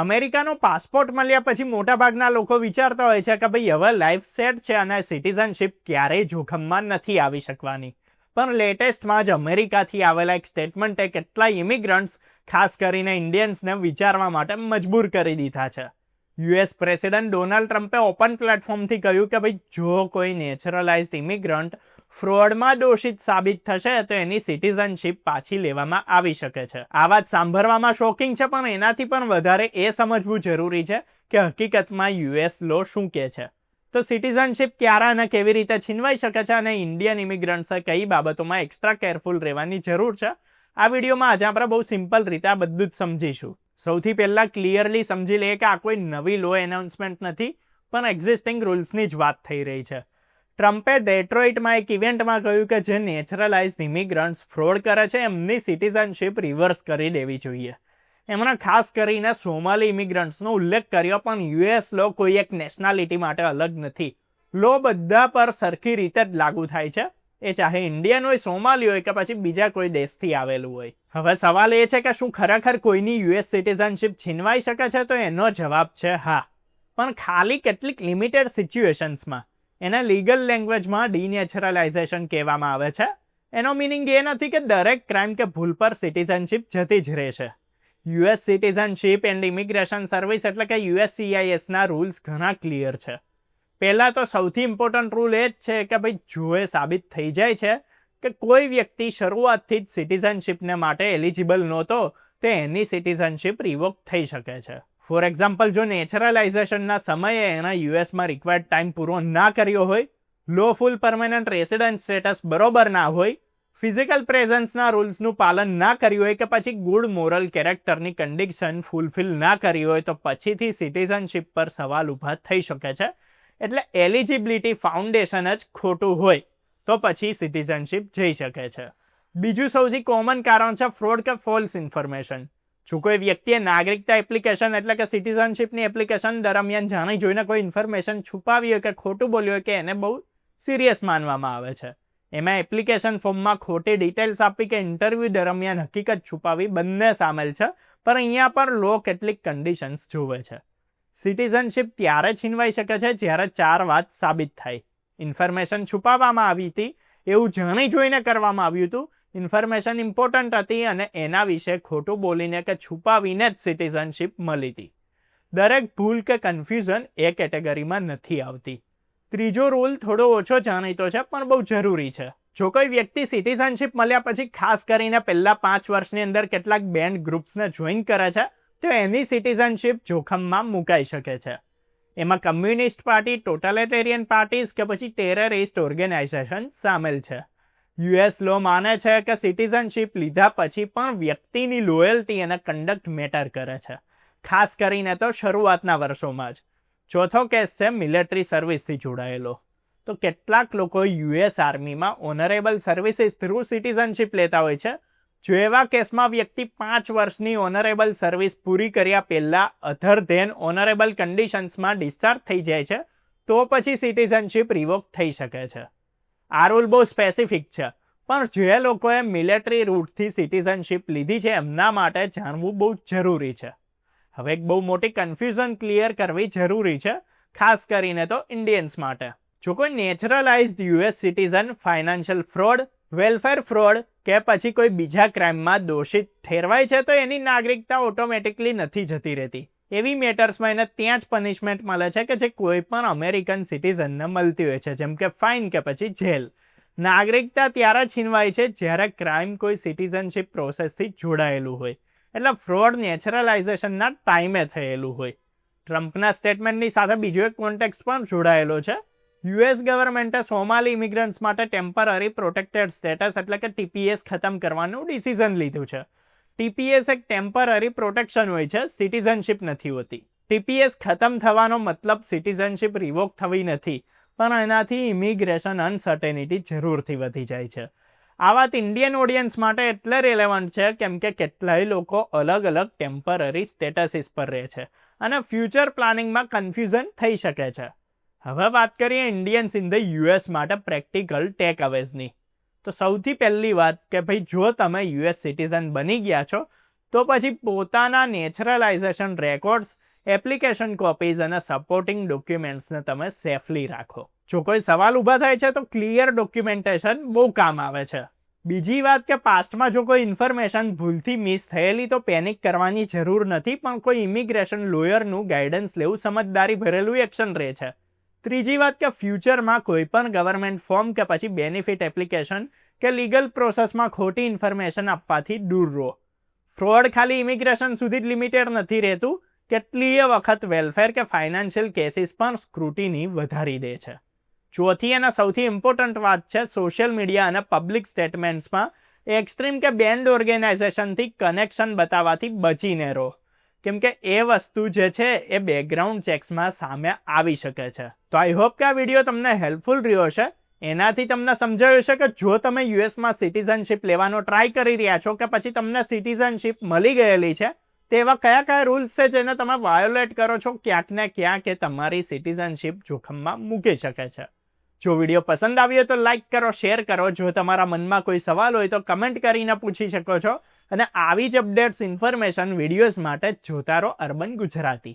અમેરિકાનો passport મળ્યા પછી મોટાભાગના લોકો વિચારતા હોય છે કે ભાઈ, હવે લાઈફ સેટ છે અને સિટીઝનશિપ ક્યારેય જોખમમાં નથી આવી શકવાની. પણ લેટેસ્ટમાં જ અમેરિકાથી આવેલા એક સ્ટેટમેન્ટે કેટલાય ઇમિગ્રન્ટ્સ ખાસ કરીને ઇન્ડિયન્સને વિચારવા માટે મજબૂર કરી દીધા છે. યુએસ પ્રેસિડેન્ટ ડોનાલ્ડ ટ્રમ્પે ઓપન પ્લેટફોર્મથી કહ્યું કે ભાઈ, જો કોઈ નેચરલાઇઝ્ડ ઇમિગ્રન્ટ ફ્રોડમાં દોષિત સાબિત થશે તો એની સિટીઝનશીપ પાછી લેવામાં આવી શકે છે. આ વાત સાંભળવામાં શોકિંગ છે, પણ એનાથી પણ વધારે એ સમજવું જરૂરી છે કે હકીકતમાં યુએસ લો શું કહે છે. તો સિટીઝનશીપ ક્યારે અને કેવી રીતે છીનવાઈ શકે છે અને ઇન્ડિયન ઇમિગ્રન્ટ્સે કઈ બાબતોમાં એક્સ્ટ્રા કેરફુલ રહેવાની જરૂર છે? આ વિડીયોમાં આજે આપણે બહુ સિમ્પલ રીતે આ બધું જ સમજીશું. સૌથી પહેલાં ક્લિયરલી સમજી લઈએ કે આ કોઈ નવી લો એનાઉન્સમેન્ટ નથી, પણ એક્ઝિસ્ટિંગ રૂલ્સની જ વાત થઈ રહી છે. ટ્રમ્પે ડેટ્રોઇટમાં એક ઇવેન્ટમાં કહ્યું કે જે નેચરલાઇઝ ઇમિગ્રન્ટ્સ ફ્રોડ કરે છે, એમની સિટીઝનશીપ રિવર્સ કરી દેવી જોઈએ. એમણે ખાસ કરીને સોમાલી ઇમિગ્રન્ટ્સનો ઉલ્લેખ કર્યો, પણ યુએસ લો કોઈ એક નેશનાલિટી માટે અલગ નથી. લો બધા પર સરખી રીતે જ લાગુ થાય છે. એ ચાહે ઇન્ડિયન હોય, સોમાલી હોય કે પછી બીજા કોઈ દેશથી આવેલું હોય. હવે સવાલ એ છે કે શું ખરેખર કોઈની યુએસ સિટીઝનશીપ છીનવાઈ શકે છે? તો એનો જવાબ છે હા. પણ ખાલી કેટલીક લિમિટેડ સિચ્યુએશન્સમાં. એને લીગલ લેંગ્વેજમાં ડિનેચરલાઇઝેશન કહેવામાં આવે છે. એનો મિનિંગ એ નથી કે દરેક ક્રાઇમ કે ભૂલ પર સિટીઝનશીપ જતી જ રહે છે US citizenship and immigration service એટલે કે યુએસસીઆઈએસના રૂલ્સ ઘણા ક્લિયર છે. પહેલાં તો સૌથી ઇમ્પોર્ટન્ટ રૂલ એ જ છે કે ભાઈ જો એ સાબિત થઈ જાય છે કે કોઈ વ્યક્તિ શરૂઆતથી જ સિટીઝનશીપને માટે એલિજિબલ નહોતો, તો એની સિટીઝનશીપ રિવોક થઈ શકે છે. ફોર એક્ઝામ્પલ જો નેચરલાઇઝેશનના સમયે એના યુએસમાં રિક્વાયર્ડ ટાઈમ પૂરો ના કર્યો હોય લો ફૂલ પરમેનન્ટ રેસિડન્ટ સ્ટેટસ બરોબર ના હોય ફિઝિકલ પ્રેઝન્સના રૂલ્સનું પાલન ના કર્યું હોય કે પછી ગુડ મોરલ કેરેક્ટરની કન્ડિશન ફૂલફિલ ના કરી હોય, તો પછીથી સિટીઝનશીપ પર સવાલ ઊભા થઈ શકે છે. એટલે એલિજિબિલિટી ફાઉન્ડેશન જ ખોટું હોય, તો પછી સિટીઝનશીપ જઈ શકે છે. બીજું સૌથી કોમન કારણ છે ફ્રોડ કે ફોલ્સ ઇન્ફોર્મેશન જો કોઈ વ્યક્તિએ નાગરિકતા એપ્લિકેશન એટલે કે સિટીઝનશીપની એપ્લિકેશન દરમિયાન જાણી જોઈને કોઈ ઇન્ફોર્મેશન છુપાવી હોય કે ખોટું બોલ્યું હોય કે એને બહુ સિરિયસ માનવામાં આવે છે. એમાં એપ્લિકેશન ફોર્મમાં ખોટી ડિટેલ્સ આપી કે ઇન્ટરવ્યૂ દરમિયાન હકીકત છુપાવી બંને સામેલ છે, પણ અહીંયા પણ લો કેટલીક કન્ડિશન્સ જોવે છે. સિટીઝનશીપ ત્યારે છીનવાઈ શકે છે જ્યારે ચાર વાત સાબિત થાય. ઇન્ફોર્મેશન છુપાવવામાં આવી હતી, એવું જાણી જોઈને કરવામાં આવ્યું હતું ઇન્ફોર્મેશન ઇમ્પોર્ટન્ટ હતી અને એના વિશે ખોટું બોલીને કે છુપાવીને જ સિટીઝનશીપ મળી હતી. દરેક ભૂલ કે કન્ફ્યુઝન એ કેટેગરીમાં નથી આવતી. ત્રીજો રૂલ થોડો ઓછો જાણીતો છે, પણ બહુ જરૂરી છે. જો કોઈ વ્યક્તિ સિટીઝનશીપ મળ્યા પછી ખાસ કરીને પહેલા પાંચ વર્ષની અંદર કેટલાક બેન્ડ ગ્રુપ્સને જોઈન કરે છે, તો એની સિટીઝનશીપ જોખમમાં મુકાઈ શકે છે. એમાં કમ્યુનિસ્ટ પાર્ટી ટોટલેટેરિયન પાર્ટીઝ કે પછી ટેરરિસ્ટ ઓર્ગેનાઇઝેશન સામેલ છે. યુએસ લો માને છે કે સિટીઝનશીપ લીધા પછી પણ વ્યક્તિની લોયલ્ટી અને કન્ડક્ટ મેટર કરે છે. ખાસ કરીને તો શરૂઆતના વર્ષોમાં જ. ચોથો કેસ છે મિલિટરી સર્વિસથી જોડાયેલો. તો કેટલાક લોકો યુએસ આર્મીમાં ઓનરેબલ સર્વિસીસ થ્રુ સિટીઝનશીપ લેતા હોય છે, જો એવા કેસમાં વ્યક્તિ પાંચ વર્ષની ઓનરેબલ સર્વિસ પૂરી કર્યા પહેલાં અધર ધેન ઓનરેબલ કન્ડિશન્સમાં ડિસ્ચાર્જ થઈ જાય છે, તો પછી સિટીઝનશીપ રિવોક થઈ શકે છે. આ રૂલ બહુ સ્પેસિફિક છે. પણ જે લોકોએ મિલિટરી રૂટથી સિટીઝનશીપ લીધી છે, એમના માટે જાણવું બહુ જરૂરી છે. હવે એક બહુ મોટી કન્ફ્યુઝન ક્લિયર કરવી જરૂરી છે, ખાસ કરીને તો ઇન્ડિયન્સ માટે. જો કોઈ naturalised US citizen financial fraud welfare fraud કે પછી કોઈ બીજા ક્રાઇમમાં દોષિત ઠેરવાય છે, તો એની નાગરિકતા ઓટોમેટિકલી નથી જતી રહેતી. એવી મેટર્સમાં એને ત્યાં જ પનિશમેન્ટ મળે છે કે જે કોઈ પણ અમેરિકન સિટીઝનને મળતી હોય છે, જેમ કે ફાઇન કે પછી જેલ. નાગરિકતા ત્યારે છીનવાય છે જ્યારે ક્રાઇમ કોઈ સિટીઝનશીપ પ્રોસેસથી જોડાયેલું હોય. એટલે ફ્રોડ નેચરલાઇઝેશનના ટાઈમે થયેલું હોય. ટ્રમ્પના સ્ટેટમેન્ટની સાથે બીજો એક કોન્ટેક્ટ પણ જોડાયેલો છે. યુએસ ગવર્મેન્ટે સોમાલી ઇમિગ્રન્ટ્સ માટે ટેમ્પરરી પ્રોટેક્ટેડ સ્ટેટસ એટલે કે ટીપીએસ ખતમ કરવાનું ડિસિઝન લીધું છે. ટીપીએસ એક ટેમ્પરરી પ્રોટેક્શન હોય છે, સિટીઝનશીપ નથી હોતી. ટીપીએસ ખતમ થવાનો મતલબ સિટીઝનશીપ રિવોક થવી નથી, પણ એનાથી ઇમિગ્રેશન અનસર્ટેનિટી જરૂરથી વધી જાય છે. આ વાત ઇન્ડિયન ઓડિયન્સ માટે એટલે રિલેવન્ટ છે, કેમ કે કેટલાય લોકો અલગ અલગ ટેમ્પરરી સ્ટેટસીસ પર રહે છે અને ફ્યુચર પ્લાનિંગમાં કન્ફ્યુઝન થઈ શકે છે. હવે વાત કરીએ ઇન્ડિયન્સ ઇન ધ યુએસ માટે પ્રેક્ટિકલ ટેક અવેઝની તો સૌથી પહેલી વાત કે ભાઈ, જો તમે યુએસ સિટીઝન બની ગયા છો, તો પછી પોતાના નેચરલાઇઝેશન રેકોર્ડ્સ, એપ્લિકેશન કોપીઝ અને સપોર્ટિંગ ડોક્યુમેન્ટ્સને તમે સેફલી રાખો. જો કોઈ સવાલ ઊભા થાય છે, તો ક્લિયર ડોક્યુમેન્ટેશન બહુ કામ આવે છે. બીજી વાત કે પાસ્ટમાં જો કોઈ ઇન્ફોર્મેશન ભૂલથી મિસ થયેલી, તો પેનિક કરવાની જરૂર નથી, પણ કોઈ ઇમિગ્રેશન લોયરનું ગાઈડન્સ લેવું સમજદારી ભરેલું એક્શન રહે છે. ત્રીજી વાત કે ફ્યુચરમાં કોઈ પણ ગવર્મેન્ટ ફોર્મ કે પછી બેનિફિટ એપ્લિકેશન કે લીગલ પ્રોસેસમાં ખોટી ઇન્ફોર્મેશન આપવાથી દૂર રહો. ફ્રોડ ખાલી ઇમિગ્રેશન સુધી જ લિમિટેડ નથી રહેતું, કેટલીય વખત વેલફેર કે ફાઇનાન્શિયલ કેસીસ પણ સ્ક્રુટીની વધારી દે છે. ચોથી અને સૌથી ઇમ્પોર્ટન્ટ વાત છે સોશિયલ મીડિયા અને પબ્લિક સ્ટેટમેન્ટ્સમાં એક્સ્ટ્રીમ કે બેન્ડ ઓર્ગેનાઇઝેશનથી કનેક્શન બતાવવાથી બચીને રહો. કેમ કે એ વસ્તુ જે છે, એ બેકગ્રાઉન્ડ ચેક્સમાં સામે આવી શકે છે. તો આઈ હોપ કે આ વીડિયો તમને હેલ્પફુલ રહ્યો છે એનાથી તમને સમજાયું છે કે જો તમે યુએસમાં સિટીઝનશીપ લેવાનો ટ્રાય કરી રહ્યા છો કે પછી તમને સિટીઝનશીપ મળી ગયેલી છે તેવા કયા કયા રૂલ્સ છે જેને તમે વાયોલેટ કરો છો, ક્યાંક ને ક્યાંક એ તમારી સિટીઝનશીપ જોખમમાં મૂકી શકે છે. જો વીડિયો પસંદ આવ્યો તો લાઇક કરો, શેર કરો. જો તમારા મનમાં કોઈ સવાલ હોય તો કમેન્ટ કરીને પૂછી શકો છો. અને આવી જ અપડેટ્સ, ઇન્ફોર્મેશન, વિડીયોઝ માટે જોતા રહો અર્બન ગુજરાતી.